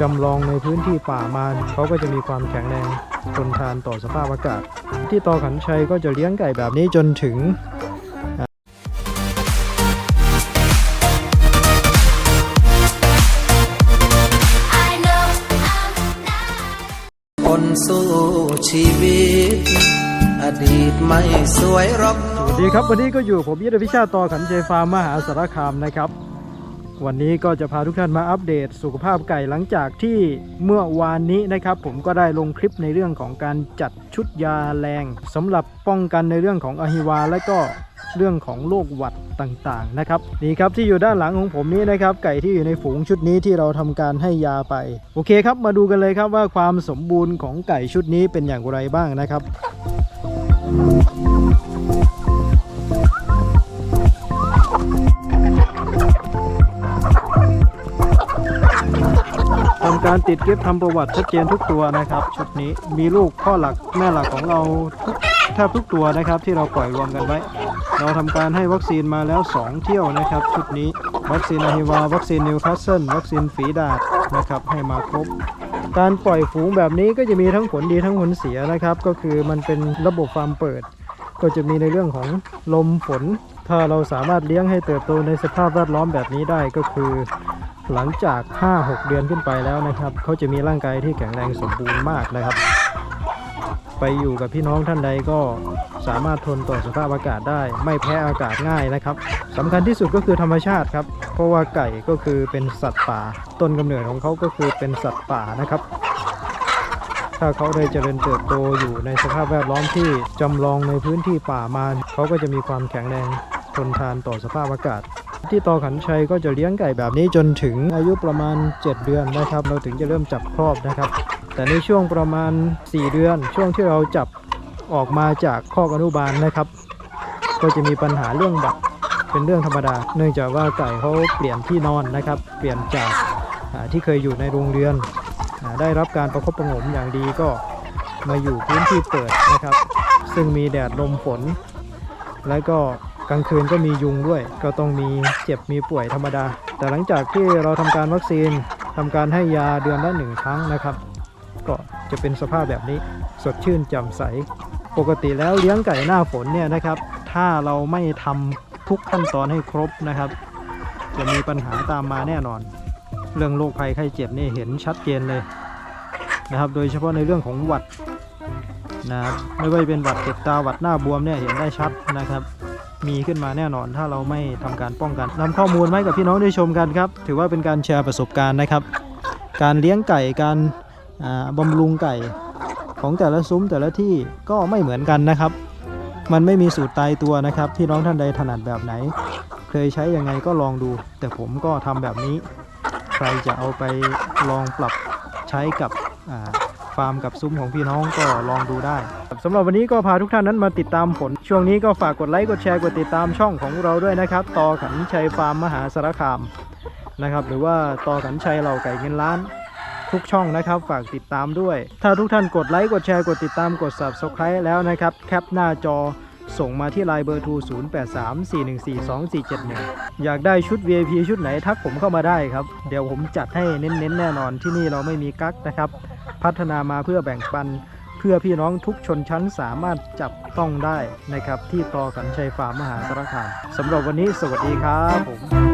จำลองในพื้นที่ป่ามาเขาก็จะมีความแข็งแรงทนทานต่อสภาพอากาศ ที่ตอขันชัยก็จะเลี้ยงไก่แบบนี้จนถึง I know I'm not. คนสู้ชีวิต อดีตไม่สวยหรอกสวัสดีครับวันนี้ก็อยู่ผมยุทธพิชาติต่อขันชัยฟาร์มมหาสารคามนะครับ วันนี้ก็จะพาทุกท่านมาอัปเดตสุขภาพไก่หลังจากที่เมื่อวานนี้นะครับ ผมก็ได้ลงคลิปในเรื่องของการจัดชุดยาแรงสำหรับป้องกันในเรื่องของอหิวา และก็เรื่องของโรคหวัดต่างๆนะครับนี่ครับที่อยู่ด้านหลังของผมนี้นะครับ ไก่ที่อยู่ในฝูงชุดนี้ที่เราทำการให้ยาไป โอเคครับ มาดูกันเลยครับว่าความสมบูรณ์ของไก่ชุดนี้เป็นอย่างไรบ้างนะครับ การติดเก็บทำประวัติชัดเจนทุกตัวนะครับชุดนี้มีลูกพ่อหลักแม่หลักของเราทุกแทบทุกตัวนะครับที่เราปล่อยรวมกันไว้ เราทำการให้วัคซีนมาแล้ว 2 เที่ยวนะครับ ชุดนี้วัคซีนอะฮิวา วัคซีนนิวคาสเซิลวัคซีนฝีดาดนะครับให้มาครบการปล่อยฝูงแบบนี้ก็จะมีทั้งผลดีทั้งผลเสียนะครับ ก็คือมันเป็นระบบฟาร์มเปิด ก็จะมีในเรื่องของลมฝน ถ้าเราสามารถเลี้ยงให้เติบโตในสภาพแวดล้อมแบบนี้ได้ก็คือ หลังจาก 5-6 เดือนขึ้นไปแล้วนะครับ เขาจะมีร่างกายที่แข็งแรงสมบูรณ์มากนะครับ ไปอยู่กับพี่น้องท่านใดก็สามารถทนต่อสภาพอากาศได้ ไม่แพ้อากาศง่ายนะครับสำคัญที่สุดก็คือธรรมชาติครับ เพราะว่าไก่ก็คือเป็นสัตว์ป่า ต้นกำเนิดของเขาก็คือเป็นสัตว์ป่านะครับ ถ้าเขาได้เจริญเติบโตอยู่ในสภาพแวดล้อมที่จำลองในพื้นที่ป่ามาเขาก็จะมีความแข็งแรงทนทานต่อสภาพอากาศ ที่ตอขันชัยก็จะเลี้ยงไก่แบบนี้จนถึงอายุประมาณ 7 เดือนนะครับ เราถึงจะเริ่มจับครอบนะครับ แต่ในช่วงประมาณ 4 เดือน ช่วงที่เราจับออกมาจากคอกอนุบาลนะครับ ก็จะมีปัญหาเรื่องบัตรเป็นเรื่องธรรมดา เนื่องจากว่าไก่เขาเปลี่ยนที่นอนนะครับ เปลี่ยนจากที่เคยอยู่ในโรงเรือนอได้รับการประคบประหงมอย่างดีก็มาอยู่พื้นที่เปิดนะครับ ซึ่งมีแดดลมฝน แล้วก็ กลางคืนก็มียุงด้วย ก็ต้องมีเจ็บมีป่วยธรรมดา แต่หลังจากที่เราทำการวัคซีนทำการให้ยาเดือนละหนึ่งครั้งนะครับ ก็จะเป็นสภาพแบบนี้สดชื่นแจ่มใส ปกติแล้วเลี้ยงไก่หน้าฝนเนี่ยนะครับ ถ้าเราไม่ทำทุกขั้นตอนให้ครบนะครับ จะมีปัญหาตามมาแน่นอน เรื่องโรคภัยไข้เจ็บนี่เห็นชัดเจนเลยนะครับ โดยเฉพาะในเรื่องของหวัดนะครับไม่ว่าจะเป็นหวัดเจ็บตาหวัดหน้าบวมเนี่ยเห็นได้ชัดนะครับ มีขึ้นมาแน่นอน ถ้าเราไม่ทำการป้องกันนำข้อมูลมาให้กับพี่น้องได้ชมกันครับ ถือว่าเป็นการแชร์ประสบการณ์นะครับ การเลี้ยงไก่การอ่าบำรุงไก่ของแต่ละซุ้มแต่ละที่ก็ไม่เหมือนกันนะครับ มันไม่มีสูตรตายตัวนะครับ พี่น้องท่านใดถนัดแบบไหน เคยใช้ยังไงก็ลองดู แต่ผมก็ทำแบบนี้ ใครจะเอาไปลองปรับใช้กับ ฟาร์มกับซุ้มของพี่น้องก็ลองดูได้สำหรับวันนี้ก็พาทุกท่านนั้นมาติดตามผล ช่วงนี้ก็ฝากกดไลค์กดแชร์กดติดตามช่องของเราด้วยนะครับต่อขันชัยฟาร์มมหาสารคามนะครับหรือว่าต่อขันชัยเหล่าไก่เงินล้านทุกช่องนะครับ ฝากติดตามด้วย ถ้าทุกท่านกดไลค์กดแชร์กดติดตามกด subscribe แล้วนะครับ แคปหน้าจอ ส่งมาที่ไลน์เบอร์ทร0834142471 อยากได้ชุด VIP ชุดไหนทักผมเข้ามาได้ครับ เดี๋ยวผมจัดให้เน้นๆ แน่นอนที่นี่เราไม่มีกั๊กนะครับ พัฒนามาเพื่อแบ่งปัน เพื่อพี่น้องทุกชนชั้นสามารถจับต้องได้นะครับ ที่ตอขันชัยฟาร์มมหาสารคามสำหรับวันนี้สวัสดีครับผม